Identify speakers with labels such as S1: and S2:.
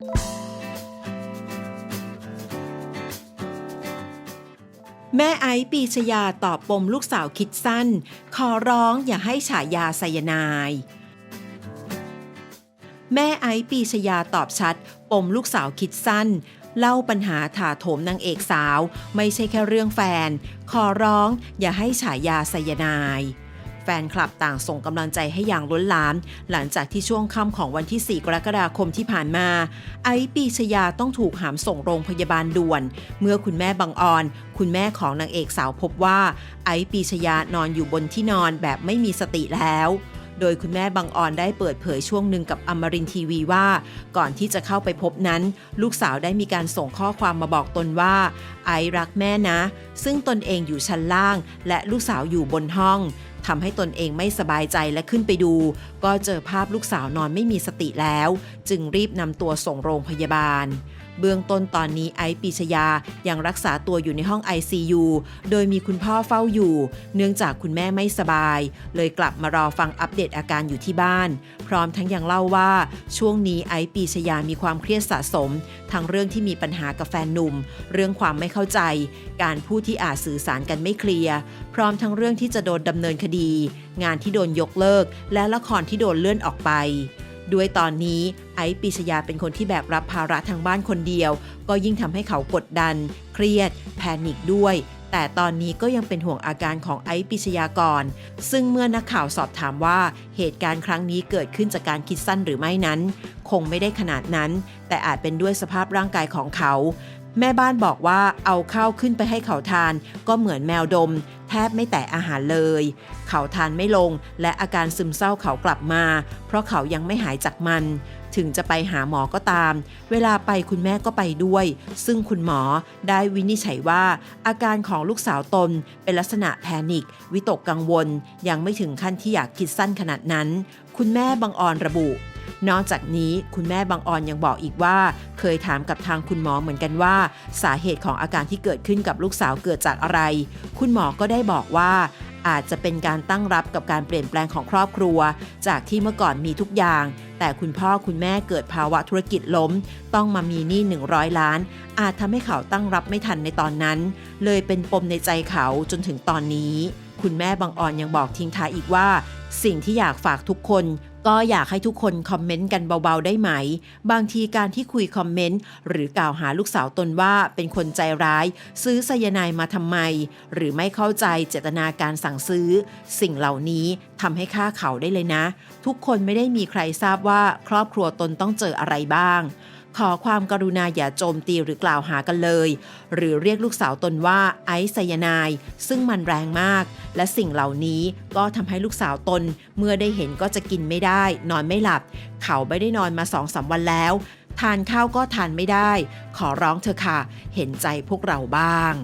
S1: แม่ไอซ์ปีชยาตอบปมลูกสาวคิดสั้น ขอร้องอย่าให้ฉายาไซยานาย แม่ไอซ์ปีชยาตอบชัด ปมลูกสาวคิดสั้น เล่าปัญหาถาโถมนางเอกสาว ไม่ใช่แค่เรื่องแฟน ขอร้องอย่าให้ฉายาไซยานาย แฟนคลับต่างส่งกำลังใจให้อย่างล้นหลาม หลังจากที่ช่วงค่ำของวันที่ 4 กรกฎาคมที่ผ่านมา ไอปีชยาต้องถูกหามส่งโรงพยาบาลด่วน เมื่อคุณแม่บังออน คุณแม่ของนางเอกสาวพบว่า ไอปีชยานอนอยู่บนที่นอนแบบไม่มีสติแล้วโดยคุณแม่บังออนได้เปิดเผยช่วงหนึ่งกับอมรินทีวีว่า ก่อนที่จะเข้าไปพบนั้น ลูกสาวได้มีการส่งข้อความมาบอกตนว่า ไอรักแม่นะ ซึ่งตนเองอยู่ชั้นล่าง และลูกสาวอยู่บนห้อง ทำให้ตนเองไม่สบายใจและขึ้นไปดู ก็เจอภาพลูกสาวนอนไม่มีสติแล้ว จึงรีบนำตัวส่งโรงพยาบาล เบื้องต้นตอนนี้ไอซ์ปีชยายังรักษาตัวอยู่ในห้อง ICU โดยมีคุณพ่อเฝ้าอยู่ เนื่องจากคุณแม่ไม่สบาย เลยกลับมารอฟังอัปเดตอาการอยู่ที่บ้าน พร้อมทั้งยังเล่าว่า ช่วงนี้ไอซ์ปีชยามีความเครียดสะสม ทั้งเรื่องที่มีปัญหากับแฟนหนุ่ม เรื่องความไม่เข้าใจ การพูดที่อาจสื่อสารกันไม่เคลียร์พร้อมทั้งเรื่องที่จะโดนดำเนินคดี งานที่โดนยกเลิก และละครที่โดนเลื่อนออกไป ด้วยตอนนี้ไอซ์ปีชยาเป็นคนที่แบกรับภาระทางบ้านคนเดียว ก็ยิ่งทำให้เขากดดัน เครียด แพนิคด้วย แต่ตอนนี้ก็ยังเป็นห่วงอาการของไอซ์ปีชยาก่อนซึ่งเมื่อนักข่าวสอบถามว่าเหตุการณ์ครั้งนี้เกิดขึ้นจากการคิดสั้นหรือไม่นั้น คงไม่ได้ขนาดนั้น แต่อาจเป็นด้วยสภาพร่างกายของเขา แม่บ้านบอกว่าเอาข้าวขึ้นไปให้เขาทาน ก็เหมือนแมวดม แทบไม่แตะอาหารเลย เขาทานไม่ลง และอาการซึมเศร้าเขากลับมา เพราะเขายังไม่หายจากมัน ถึงจะไปหาหมอก็ตาม เวลาไปคุณแม่ก็ไปด้วย ซึ่งคุณหมอได้วินิจฉัยว่า อาการของลูกสาวตน เป็นลักษณะแพนิค วิตกกังวล ยังไม่ถึงขั้นที่อยากคิดสั้นขนาดนั้น คุณแม่บังออนระบุ นอกจากนี้คุณแม่บางออนยังบอกอีกว่า เคยถามกับทางคุณหมอเหมือนกันว่า สาเหตุของอาการที่เกิดขึ้นกับลูกสาวเกิดจากอะไร คุณหมอก็ได้บอกว่าอาจจะเป็นการตั้งรับกับการเปลี่ยนแปลงของครอบครัว จากที่เมื่อก่อนมีทุกอย่าง แต่คุณพ่อคุณแม่เกิดภาวะธุรกิจล้ม ต้องมามีหนี้ 100 ล้าน อาจทำให้เขาตั้งรับไม่ทันในตอนนั้น เลยเป็นปมในใจเขาจนถึงตอนนี้ คุณแม่บางออนยังบอกทิ้งท้ายอีกว่า สิ่งที่อยากฝากทุกคน ก็อยากให้ทุกคนคอมเมนต์กันเบาๆได้ไหม บางทีการที่คุยคอมเมนต์ หรือกล่าวหาลูกสาวตนว่าเป็นคนใจร้าย ซื้อไซยาไนายมาทำไม หรือไม่เข้าใจเจตนาการสั่งซื้อ สิ่งเหล่านี้ทำให้ค่าเขาได้เลยนะ ทุกคนไม่ได้มีใครทราบว่าครอบครัวตนต้องเจออะไรบ้าง ขอความกรุณาอย่าโจมตีหรือกล่าวหากันเลย หรือเรียกลูกสาวตนว่าไอซ์ไซยานาย ซึ่งมันแรงมาก และสิ่งเหล่านี้ก็ทำให้ลูกสาวตน เมื่อได้เห็นก็จะกินไม่ได้ นอนไม่หลับ เขาไม่ได้นอนมาสองสามวันแล้ว ทานข้าวก็ทานไม่ได้ ขอร้องเธอะค่ะ เห็นใจพวกเราบ้าง